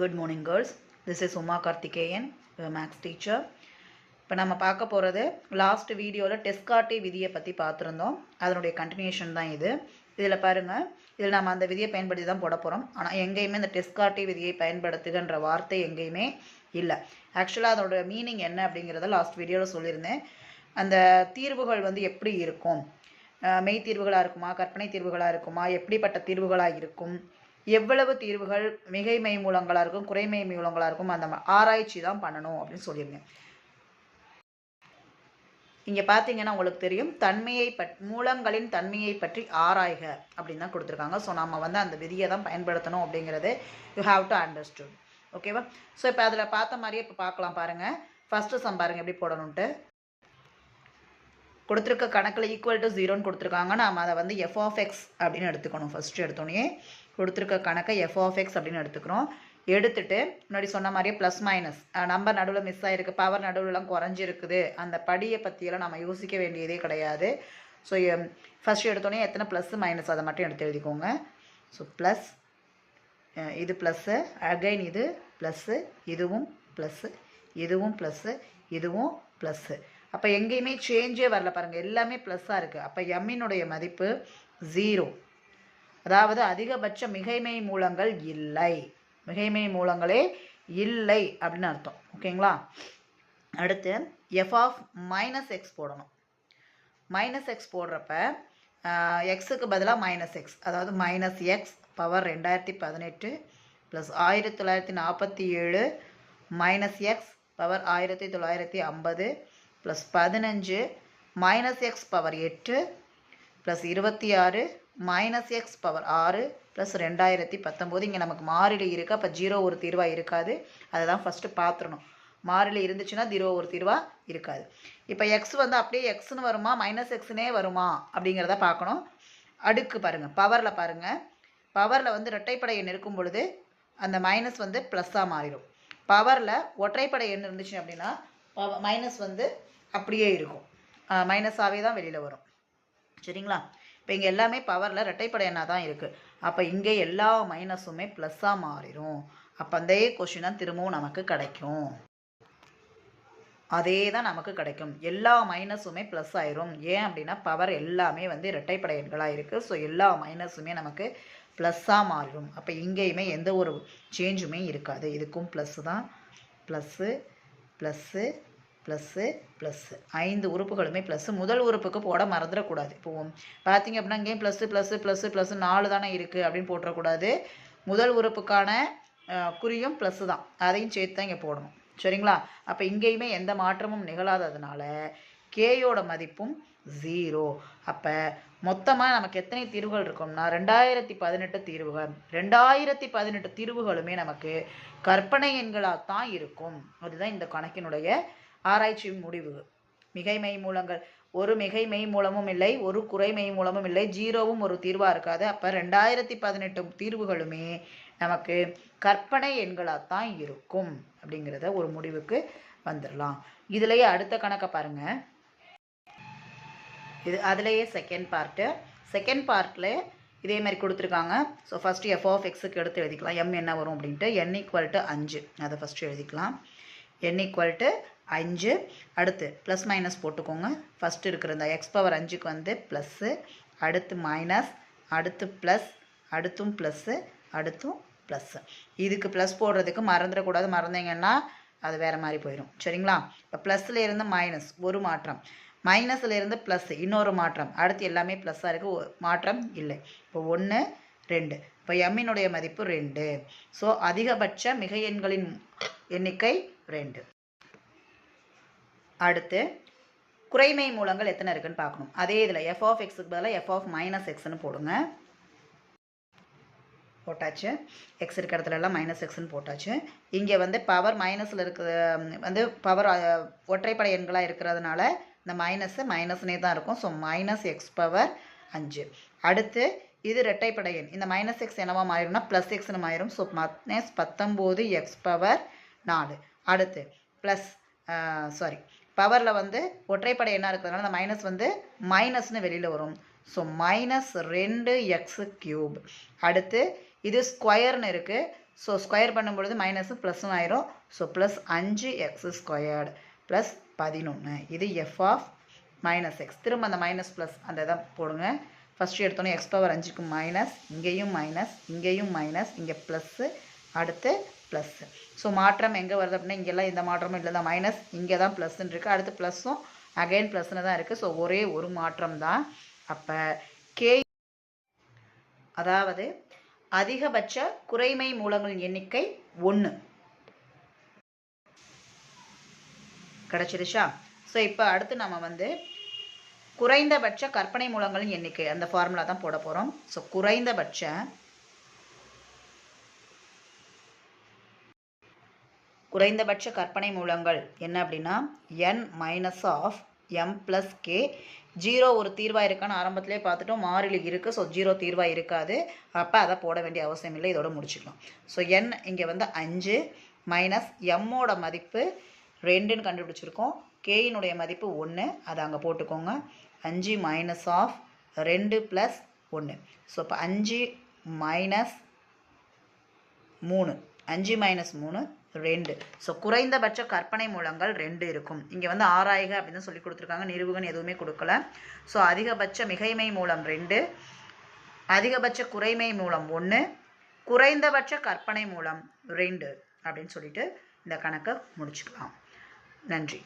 Good morning girls this is Uma Karthikeyan maths teacher இப்போ நம்ம பார்க்க போகிறது லாஸ்ட் வீடியோவில் டெஸ்காட்டி விதியை பற்றி பார்த்துருந்தோம். அதனுடைய கண்டினியூஷன் தான் இது. இதில் பாருங்கள் இதில் நம்ம அந்த விதியை பயன்படுத்தி தான் போட போகிறோம் ஆனால் எங்கேயுமே இந்த டெஸ்காட்டி விதியை பயன்படுத்துகின்ற வார்த்தை எங்கேயுமே இல்லை. ஆக்சுவலாக அதோட மீனிங் என்ன அப்படிங்கிறத லாஸ்ட் வீடியோவில் சொல்லியிருந்தேன். அந்த தீர்வுகள் வந்து எப்படி இருக்கும்? மெய் தீர்வுகளாக இருக்குமா? கற்பனை தீர்வுகளாக இருக்குமா? எப்படிப்பட்ட தீர்வுகளாக இருக்கும்? எவ்வளவு தீர்வுகள் மிகை மூலங்களாக இருக்கும் குறைமை மூலங்களாக இருக்கும் அந்த ஆராய்ச்சி தான் பண்ணணும் அப்படின்னு சொல்லியிருந்தேன். இங்கே பார்த்தீங்கன்னா உங்களுக்கு தெரியும் தன்மையை பட் மூலங்களின் தன்மையை பற்றி ஆராய்க அப்படின்னு தான் கொடுத்துருக்காங்க. ஸோ நம்ம வந்து அந்த விதியை தான் பயன்படுத்தணும் அப்படிங்கிறது யூ ஹாவ் டு அண்டர்ஸ்டுட் ஓகேவா ஸோ இப்போ அதில் பார்த்த மாதிரியே இப்போ பார்க்கலாம் பாருங்கள் ஃபஸ்ட்டு சம் பாருங்கள் எப்படி போடணுன்ட்டு கொடுத்துருக்க கணக்கில் ஈக்குவல் டு ஜீரோன்னு கொடுத்துருக்காங்க. நாம் அதை வந்து எஃப் ஆஃப் எக்ஸ் அப்படின்னு எடுத்துக்கணும். ஃபஸ்ட்டு எடுத்தோடனே கொடுத்துருக்க கணக்கை எஃப் ஆஃப் எக்ஸ் அப்படின்னு எடுத்துக்கிறோம். எடுத்துட்டு முன்னாடி சொன்ன மாதிரியே ப்ளஸ் மைனஸ் நம்பர் நடுவில் மிஸ் ஆகிருக்கு பவர் நடுவில்லாம் குறைஞ்சிருக்குது. அந்த படியை பற்றியெல்லாம் நம்ம யோசிக்க வேண்டியதே கிடையாது. ஸோ ஃபஸ்ட்டு எடுத்தோடனே எத்தனை ப்ளஸ் மைனஸ் அதை மட்டும் எடுத்து எழுதிக்கோங்க. ஸோ ப்ளஸ் இது ப்ளஸ்ஸு அகைன் இது ப்ளஸ்ஸு இதுவும் ப்ளஸ்ஸு இதுவும் ப்ளஸ்ஸு இதுவும் ப்ளஸ்ஸு அப்போ எங்கேயுமே சேஞ்சே வரல பாருங்கள் எல்லாமே ப்ளஸ்ஸாக இருக்குது அப்போ எம்மினுடைய மதிப்பு ஜீரோ அதாவது அதிகபட்ச மிகைமை மூலங்கள் இல்லை. மிகைமை மூலங்களே இல்லை அப்படின்னு அர்த்தம். ஓகேங்களா? அடுத்து எஃப் ஆஃப் மைனஸ் எக்ஸ் போடணும். மைனஸ் எக்ஸ் போடுறப்ப எக்ஸுக்கு பதிலாக மைனஸ் எக்ஸ் அதாவது மைனஸ் எக்ஸ் பவர் ரெண்டாயிரத்தி பதினெட்டு ப்ளஸ் ஆயிரத்தி தொள்ளாயிரத்தி நாற்பத்தி ஏழு மைனஸ் எக்ஸ் பவர் ஆயிரத்தி தொள்ளாயிரத்தி ஐம்பது ப்ளஸ் பதினஞ்சு மைனஸ் எக்ஸ் பவர் எட்டு ப்ளஸ் இருபத்தி ஆறு மைனஸ் எக்ஸ் பவர் ஆறு ப்ளஸ் ரெண்டாயிரத்தி பத்தொம்போது. இங்கே நமக்கு மாறிலி இருக்குது அப்போ ஜீரோ ஒரு தீர்வாக இருக்காது. அதை தான் ஃபஸ்ட்டு பார்த்துடணும் மாறிலி இருந்துச்சுன்னா ஜீரோ ஒரு தீர்வாக இருக்காது. இப்போ எக்ஸ் வந்து அப்படியே எக்ஸ்னு வருமா? மைனஸ் எக்ஸ்னே வருமா? அப்படிங்கிறத பார்க்கணும். அடுக்கு பாருங்கள் பவரில் பாருங்கள் பவரில் வந்து இரட்டைப்படை எண் இருக்கும் பொழுது அந்த மைனஸ் வந்து ப்ளஸ்ஸாக மாறிடும். பவரில் ஒற்றைப்படை எண் இருந்துச்சு அப்படின்னா மைனஸ் வந்து அப்படியே இருக்கும். மைனஸாகவே தான் வெளியில் வரும். சரிங்களா? இப்போ இங்கே எல்லாமே பவரில் இரட்டைப்படை எண்ணாக தான் இருக்குது அப்போ இங்கே எல்லா மைனஸுமே ப்ளஸ்ஸாக மாறிடும் அப்போ அதே கொஷின் தான் திரும்பவும் நமக்கு கிடைக்கும். அதே தான் நமக்கு கிடைக்கும். எல்லா மைனஸுமே ப்ளஸ் ஆயிரும். ஏன் அப்படின்னா பவர் எல்லாமே வந்து இரட்டைப்படை எண்களாக இருக்குது ஸோ எல்லா மைனஸுமே நமக்கு ப்ளஸ்ஸாக மாறிடும் அப்போ இங்கேயுமே எந்த ஒரு சேஞ்சுமே இருக்காது. இதுக்கும் ப்ளஸ்ஸு தான். Plus plus plus plus. ஐந்து உறுப்புகளுமே ப்ளஸ்ஸு. முதல் உறுப்புக்கு போட மறந்துடக்கூடாது. இப்போ பார்த்தீங்க அப்படின்னா இங்கேயும் ப்ளஸ்ஸு ப்ளஸ்ஸு ப்ளஸ்ஸு ப்ளஸ்ஸு நாலு தானே இருக்குது அப்படின்னு போட்டுறக்கூடாது. முதல் உறுப்புக்கான குறியும் ப்ளஸ்ஸு தான் அதையும் சேர்த்து தான் இங்கே போடணும். சரிங்களா? அப்போ இங்கேயுமே எந்த மாற்றமும் நிகழாததுனால கேயோட மதிப்பும் ஜீரோ அப்போ மொத்தமாக நமக்கு எத்தனை தீர்வுகள் இருக்கும்னா ரெண்டாயிரத்தி பதினெட்டு தீர்வுகள். ரெண்டாயிரத்தி பதினெட்டு தீர்வுகளுமே நமக்கு கற்பனை எண்களாக தான் இருக்கும். அதுதான் இந்த கணக்கினுடைய ஆராய்ச்சி முடிவு. மிகை மெய் மூலங்கள். ஒரு மிகை மெய் மூலமும் இல்லை ஒரு குறை மெய் மூலமும் இல்லை ஜீரோவும் ஒரு தீர்வாக இருக்காது. அப்போ ரெண்டாயிரத்தி பதினெட்டு தீர்வுகளுமே நமக்கு கற்பனை எண்களாக தான் இருக்கும். அப்படிங்கிறத ஒரு முடிவுக்கு வந்துடலாம் இதுலேயே அடுத்த கணக்கை பாருங்கள் இது அதுலேயே செகண்ட் பார்ட்டு செகண்ட் பார்ட்டில் இதே மாதிரி கொடுத்துருக்காங்க. ஸோ ஃபஸ்ட்டு எஃப் ஆஃப் எக்ஸுக்கு எடுத்து எழுதிக்கலாம். எம் என்ன வரும் அப்படின்ட்டு? என் ஈக்குவல் டு அஞ்சு. அதை ஃபஸ்ட்டு எழுதிக்கலாம். என் ஈக்குவல் டு அஞ்சு. அடுத்து ப்ளஸ் மைனஸ் போட்டுக்கோங்க. ஃபஸ்ட்டு இருக்கிற இந்த எக்ஸ் பவர் அஞ்சுக்கு வந்து ப்ளஸ்ஸு அடுத்து மைனஸ் அடுத்து ப்ளஸ் அடுத்தும் ப்ளஸ்ஸு அடுத்தும் ப்ளஸ்ஸு இதுக்கு ப்ளஸ் போடுறதுக்கு மறந்துடக்கூடாது. மறந்தீங்கன்னா அது வேறு மாதிரி போயிடும் சரிங்களா? இப்போ ப்ளஸ்ஸில் இருந்து மைனஸ் ஒரு மாற்றம். மைனஸில் இருந்து ப்ளஸ் இன்னொரு மாற்றம். அடுத்து எல்லாமே ப்ளஸ்ஸாக இருக்குது மாற்றம் இல்லை. இப்போ ஒன்று ரெண்டு. இப்போ எம்மினுடைய மதிப்பு ரெண்டு. ஸோ அதிகபட்ச மிக எண்களின் எண்ணிக்கை ரெண்டு. அடுத்து குறைமை மூலங்கள் எத்தனை இருக்குன்னு பார்க்கணும். அதே இதில் எஃப் ஆஃப் எக்ஸுக்கு பதிலாக எஃப் ஆஃப் மைனஸ் எக்ஸ்னு போடுங்க. போட்டாச்சு. எக்ஸ் இருக்கிற இடத்துல எல்லாம் மைனஸ் எக்ஸ்னு போட்டாச்சு. இங்கே வந்து பவர் மைனஸில் இருக்கிற வந்து பவர் ஒற்றைப்படை எண்களாக இருக்கிறதுனால இந்த மைனஸு மைனஸ்னே தான் இருக்கும். ஸோ மைனஸ் எக்ஸ் பவர் அஞ்சு. அடுத்து இது ரெட்டைப்படை எண். இந்த மைனஸ் எக்ஸ் என்னவா மாறிடும்னா ப்ளஸ் எக்ஸ்னு மாறிடும். ஸோ மைனஸ் பத்தொம்போது எக்ஸ் பவர் நாலு. அடுத்து ப்ளஸ் சாரி பவரில் வந்து ஒற்றைப்படை என்ன இருக்கிறதுனால அந்த மைனஸ் வந்து மைனஸ்னு வெளியில் வரும். ஸோ மைனஸ் ரெண்டு எக்ஸு க்யூப் அடுத்து இது ஸ்கொயர்னு இருக்குது ஸோ ஸ்கொயர் பண்ணும்பொழுது மைனஸு ப்ளஸ்ஸும் ஆயிரும். ஸோ ப்ளஸ் அஞ்சு எக்ஸு ஸ்கொயர்டு ப்ளஸ் பதினொன்று இது எஃப் ஆஃப் மைனஸ் எக்ஸ் திரும்ப அந்த மைனஸ் ப்ளஸ் அந்த இதை போடுங்க. ஃபஸ்ட்டு எடுத்தோன்னே எக்ஸ் பவர் அஞ்சுக்கு மைனஸ் இங்கேயும் மைனஸ் இங்கேயும் மைனஸ் இங்கே ப்ளஸ்ஸு அடுத்து ப்ளஸ்ஸு ஸோ மாற்றம் எங்கே வருது அப்படின்னா இங்கெல்லாம் இந்த மாற்றமும் இல்லை தான் மைனஸ் இங்கே தான் ப்ளஸ்ன்னு இருக்குது அடுத்து ப்ளஸ்ஸும் அகைன் ப்ளஸ்ன்னு தான் இருக்குது ஸோ ஒரே ஒரு மாற்றம் தான் அப்போ கே அதாவது அதிகபட்ச குறைமை மூலங்களின் எண்ணிக்கை ஒன்று கிடச்சிருச்சா? ஸோ இப்போ அடுத்து நம்ம வந்து குறைந்தபட்ச கற்பனை மூலங்களின் எண்ணிக்கை அந்த ஃபார்முலா தான் போட போகிறோம் ஸோ குறைந்தபட்ச குறைந்தபட்ச கற்பனை மூலங்கள் என்ன அப்படின்னா N minus of M plus K zero ஒரு தீர்வாக இருக்கான்னு ஆரம்பத்திலே பார்த்துட்டோம். மாறிலி இருக்குது ஸோ ஜீரோ தீர்வாக இருக்காது. அப்போ அதை போட வேண்டிய அவசியம் இல்லை. இதோட முடிச்சுக்கலாம். ஸோ என் இங்கே வந்து அஞ்சு மைனஸ் எம்மோட மதிப்பு ரெண்டுன்னு கண்டுபிடிச்சிருக்கோம். கேயினுடைய மதிப்பு ஒன்று அதை அங்கே போட்டுக்கோங்க. அஞ்சு மைனஸ் ஆஃப் ரெண்டு ப்ளஸ் ஒன்று ஸோ இப்போ அஞ்சு மைனஸ் மூணு. அஞ்சு மைனஸ் மூணு ரெண்டு. ஸோ குறைந்தபட்ச கற்பனை மூலங்கள் ரெண்டு இருக்கும். இங்கே வந்து ஆராய்க அப்படின்னு சொல்லி கொடுத்துருக்காங்க. நிறுவுகன் எதுவுமே கொடுக்கல. ஸோ அதிகபட்ச மிகைமை மூலம் ரெண்டு. அதிகபட்ச குறைமை மூலம் ஒன்று குறைந்தபட்ச கற்பனை மூலம் ரெண்டு அப்படின்னு சொல்லிட்டு இந்த கணக்கை முடிச்சுக்கலாம். நன்றி.